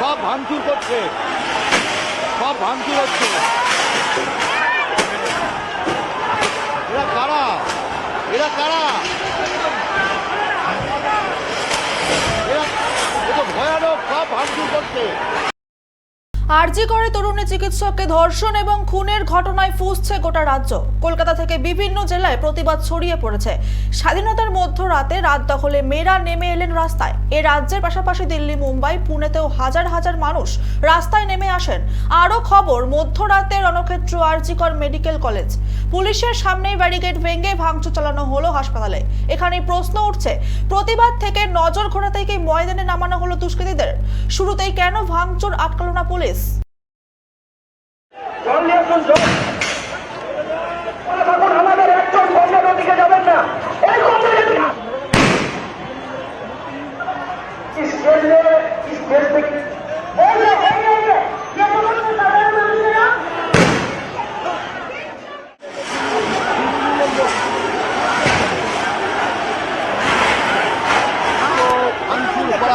সব ভাঙচুর করছে। সব ভাঙচুর হচ্ছে। এরা কারা? এরা কারা? এরা ভয়ানক সব ভাঙচুর করছে। আরজি করে তরুণী চিকিৎসককে ধর্ষণ এবং খুনের ঘটনায় ফুসছে গোটা রাজ্য। কলকাতা থেকে বিভিন্ন জেলায় প্রতিবাদ ছড়িয়ে পড়েছে। স্বাধীনতার মধ্যরাতে রাত দখলে মেয়েরা নেমে এলেন রাস্তায়। এ রাজ্যের পাশাপাশি দিল্লি, মুম্বাই, পুনেতেও হাজার হাজার মানুষ রাস্তায় নেমে আসেন। আরও খবর, মধ্যরাতে রণক্ষেত্র আরজিকর মেডিকেল কলেজ। পুলিশের সামনেই ব্যারিকেড ভেঙে ভাঙচুর চালানো হলো হাসপাতালে। এখানেই প্রশ্ন উঠছে, প্রতিবাদ থেকে নজর ঘোরাতেই কি ময়দানে নামানো হলো দুষ্কৃতীদের? শুরুতেই কেন ভাঙচুর আটকালো না পুলিশ? তখন আমাদের একজন কন্যার দিকে যাবেন না। এই কন্যা স্টেজ স্টেজ থেকে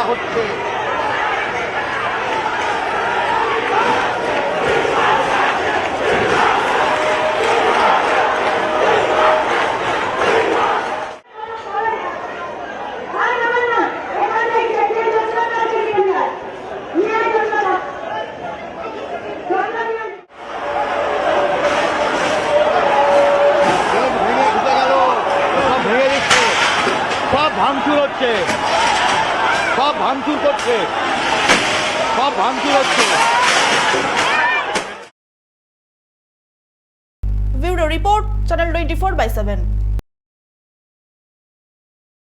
হচ্ছে। ভাঙচুর হচ্ছে। সব ভাঙচুর করছে। সব ভাঙচুর হচ্ছে। Bureau report channel twenty four by seven